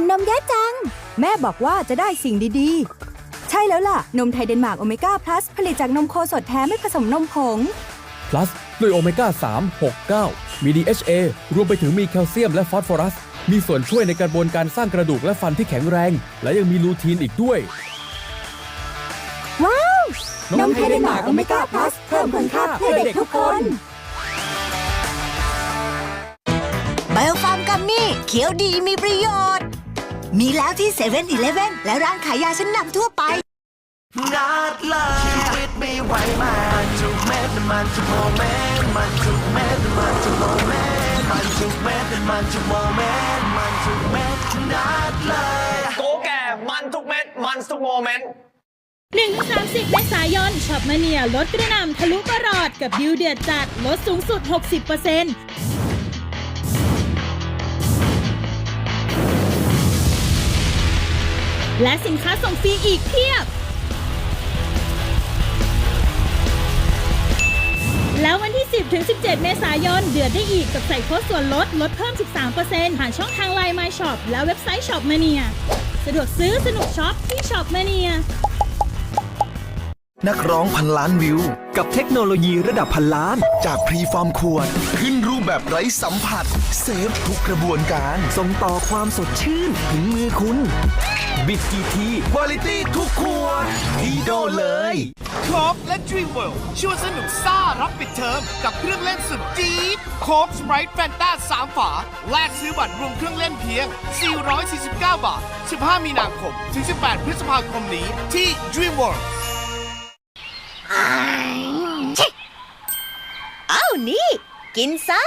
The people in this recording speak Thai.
มเยอะจัง แม่บอกว่าจะได้สิ่งดีๆ ใช่แล้วล่ะ นมไทยเดนมาร์กโอเมก้าพลัสผลิตจากนมโคสดแท้ไม่ผสมนมผง plus ด้วยโอเมก้า 3 6 9 มี DHA รวมไปถึงมีแคลเซียมและฟอสฟอรัส มีส่วนช่วยในกระบวนการสร้างกระดูกและฟันที่แข็งแรง และยังมีลูทีนอีกด้วย ว้าวนมไทยเดนมาร์กโอเมก้าพลัสเพิ่มคุณค่าเพื่อเด็กทุกคนไบโอฟาร์มกัมมี่เขียวดีมีประโยชน์ มีแล้วที่เซเว่นอีเลฟเว่นและร้านขายยาชั้นนำทั่วไป นัดเลยชีวิตไม่ไหวมันทุกเม็ดมันทุกโมเมนต์มันทุกเม็ดมันทุกโมเมนต์มันทุกเม็ดมันทุกโมเมนต์มันทุกเม็ดนัดเลยโกแก่มันทุกเม็ดมันทุกโมเมนต์ 1-30 เมษายนช็อปมาเนียลดกระหน่ำทะลุประหลอดกับดิวเดือดจัดลดสูงสุด 60% และสินค้าส่งฟรีอีกเพียบ แล้ววันที่ 10 ถึง 17 เมษายน เดือดได้อีกกับใส่โค้ดส่วนลด ลดเพิ่ม 13%ผ่านช่องทางไลน์ My Shop และเว็บไซต์ Shop Mania สะดวกซื้อสนุกช็อปที่ Shop Mania นักร้องพันล้านวิว กับเทคโนโลยีระดับพันล้าน จากพรีฟาร์มขวด ขึ้นรูปแบบไร้สัมผัส เซฟทุกกระบวนการ ส่งต่อความสดชื่นถึงมือคุณ บิดกี่ทีคุณภาพทุกขวดดีโดเลย โคกและ Dream World ชวนสนุกซ่ารับปิดเทอมกับเครื่องเล่นสุดจี๊ดโคกสไปร์แฟนตา3ฝาแลกซื้อบัตรรวมเครื่องเล่นเพียง 449 บาท 15 มีนาคม ถึง 18 พฤษภาคมนี้ที่ Dream World กินซะ